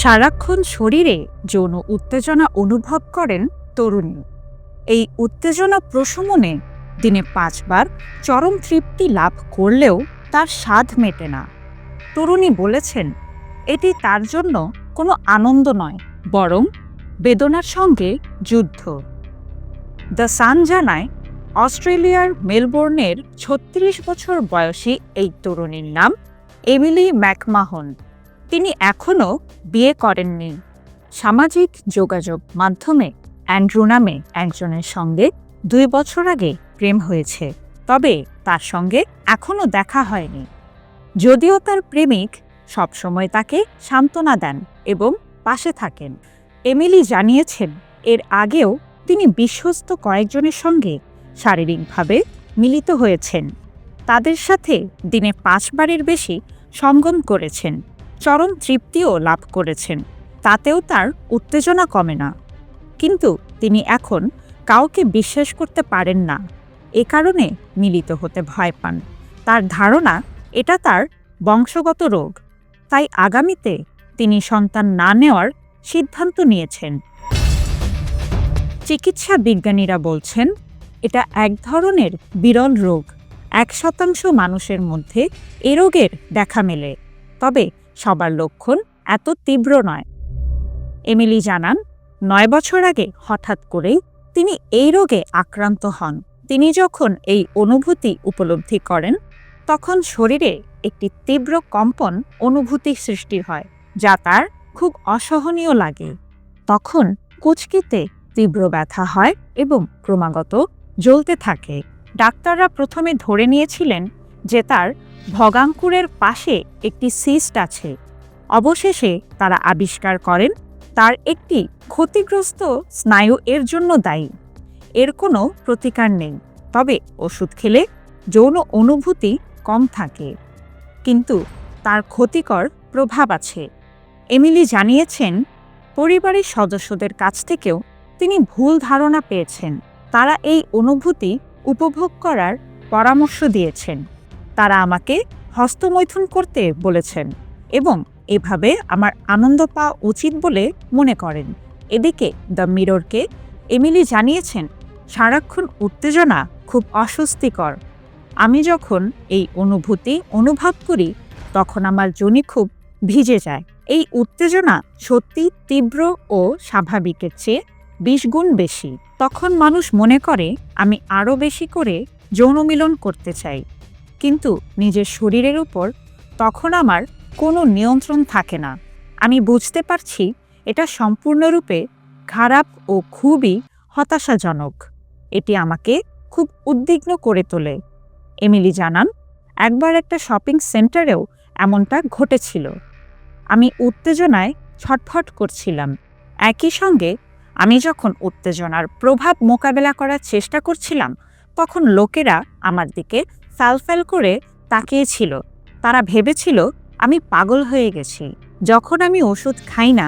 সারাক্ষণ শরীরে যৌন উত্তেজনা অনুভব করেন তরুণী। এই উত্তেজনা প্রশমনে দিনে পাঁচবার চরম তৃপ্তি লাভ করলেও তার স্বাদ মেটে না। তরুণী বলেছেন, এটি তার জন্য কোনো আনন্দ নয়, বরং বেদনার সঙ্গে যুদ্ধ। দ্য সান জানায়, অস্ট্রেলিয়ার মেলবোর্নের ছত্রিশ বছর বয়সী এই তরুণীর নাম এমিলি ম্যাকমাহন। তিনি এখনও বিয়ে করেননি। সামাজিক যোগাযোগ মাধ্যমে অ্যান্ড্রু নামে একজনের সঙ্গে দুই বছর আগে প্রেম হয়েছে, তবে তার সঙ্গে এখনও দেখা হয়নি। যদিও তার প্রেমিক সবসময় তাকে সান্ত্বনা দেন এবং পাশে থাকেন। এমিলি জানিয়েছেন, এর আগেও তিনি বিশ্বস্ত কয়েকজনের সঙ্গে শারীরিকভাবে মিলিত হয়েছেন। তাদের সাথে দিনে পাঁচবারের বেশি সঙ্গম করেছেন। চরম তৃপ্তিও লাভ করেছেন। তাতেও তার উত্তেজনা কমে না। কিন্তু তিনি এখন কাউকে বিশ্বাস করতে পারেন না। এ কারণে মিলিত হতে ভয় পান। তার ধারণা, এটা তার বংশগত রোগ। তাই আগামীতে তিনি সন্তান না নেওয়ার সিদ্ধান্ত নিয়েছেন। চিকিৎসা বিজ্ঞানীরা বলছেন, এটা এক ধরনের বিরল রোগ। এক শতাংশ মানুষের মধ্যে এ রোগের দেখা মেলে। তবে সবার লক্ষণ এত তীব্র নয়। এমিলি জানান, নয় বছর আগে হঠাৎ করেই তিনি এই রোগে আক্রান্ত হন। তিনি যখন এই অনুভূতি উপলব্ধি করেন, তখন শরীরে একটি তীব্র কম্পন অনুভূতি সৃষ্টি হয়, যা তার খুব অসহনীয় লাগে। তখন কুচকিতে তীব্র ব্যথা হয় এবং ক্রমাগত জ্বলতে থাকে। ডাক্তাররা প্রথমে ধরে নিয়েছিলেন যে তার ভগাঙ্কুরের পাশে একটি সিস্ট আছে। অবশেষে তারা আবিষ্কার করেন তার একটি ক্ষতিগ্রস্ত স্নায়ু এর জন্য দায়ী। এর কোনো প্রতিকার নেই, তবে ওষুধ খেলে যৌন অনুভূতি কম থাকে। কিন্তু তার ক্ষতিকর প্রভাব আছে। এমিলি জানিয়েছেন, পরিবারের সদস্যদের কাছ থেকেও তিনি ভুল ধারণা পেয়েছেন। তারা এই অনুভূতি উপভোগ করার পরামর্শ দিয়েছেন। তারা আমাকে হস্তমৈথুন করতে বলেছেন এবং এভাবে আমার আনন্দ পাওয়া উচিত বলে মনে করেন। এদিকে দ্য মিররকে এমিলি জানিয়েছেন, সারাক্ষণ উত্তেজনা খুব অস্বস্তিকর। আমি যখন এই অনুভূতি অনুভব করি, তখন আমার জনি খুব ভিজে যায়। এই উত্তেজনা সত্যি তীব্র ও স্বাভাবিকের চেয়ে বিশ গুণ বেশি। তখন মানুষ মনে করে, আমি আরও বেশি করে যৌনমিলন করতে চাই। কিন্তু নিজের শরীরের উপর তখন আমার কোনো নিয়ন্ত্রণ থাকে না। আমি বুঝতে পারছি এটা সম্পূর্ণরূপে খারাপ ও খুবই হতাশাজনক। এটি আমাকে খুব উদ্বিগ্ন করে তোলে। এমিলি জানান, একবার একটা শপিং সেন্টারেও এমনটা ঘটেছিল। আমি উত্তেজনায় ছটফট করছিলাম। একই সঙ্গে আমি যখন উত্তেজনার প্রভাব মোকাবেলা করার চেষ্টা করছিলাম, তখন লোকেরা আমার দিকে ফ্যালফ্যাল করে তাকিয়েছিল। তারা ভেবেছিল, আমি পাগল হয়ে গেছি। যখন আমি ওষুধ খাই না,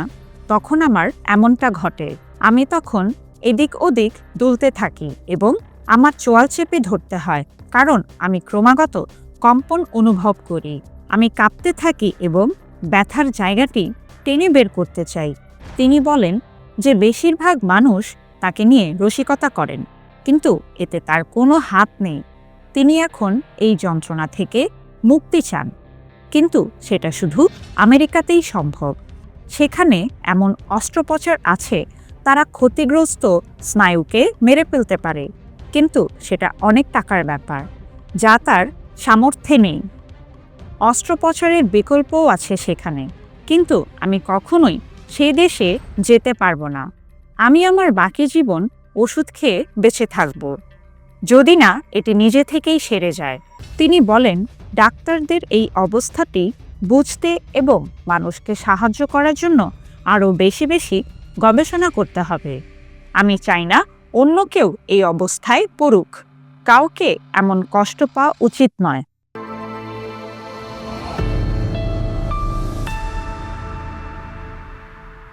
তখন আমার এমনটা ঘটে। আমি তখন এদিক ওদিক দুলতে থাকি এবং আমার চোয়াল চেপে ধরতে হয়, কারণ আমি ক্রমাগত কম্পন অনুভব করি। আমি কাঁপতে থাকি এবং ব্যথার জায়গাটি টেনে বের করতে চাই। তিনি বলেন যে, বেশিরভাগ মানুষ তাকে নিয়ে রসিকতা করেন, কিন্তু এতে তার কোনো হাত নেই। তিনি এখন এই যন্ত্রণা থেকে মুক্তি চান। কিন্তু সেটা শুধু আমেরিকাতেই সম্ভব। সেখানে এমন অস্ত্রোপচার আছে, তারা ক্ষতিগ্রস্ত স্নায়ুকে মেরে ফেলতে পারে। কিন্তু সেটা অনেক টাকার ব্যাপার, যা তার সামর্থ্যে নেই। অস্ত্রোপচারের বিকল্পও আছে সেখানে। কিন্তু আমি কখনোই সে দেশে যেতে পারব না। আমি আমার বাকি জীবন ওষুধ খেয়ে বেঁচে থাকব। যদি না, এটি নিজে থেকেই সেরে যায়। তিনি বলেন, ডাক্তারদের এই অবস্থাটি বুঝতে এবং মানুষকে সাহায্য করার জন্য আরও বেশি বেশি গবেষণা করতে হবে। আমি চাই না অন্য কেউ এই অবস্থায় পড়ুক। কাউকে এমন কষ্ট পাওয়া উচিত নয়।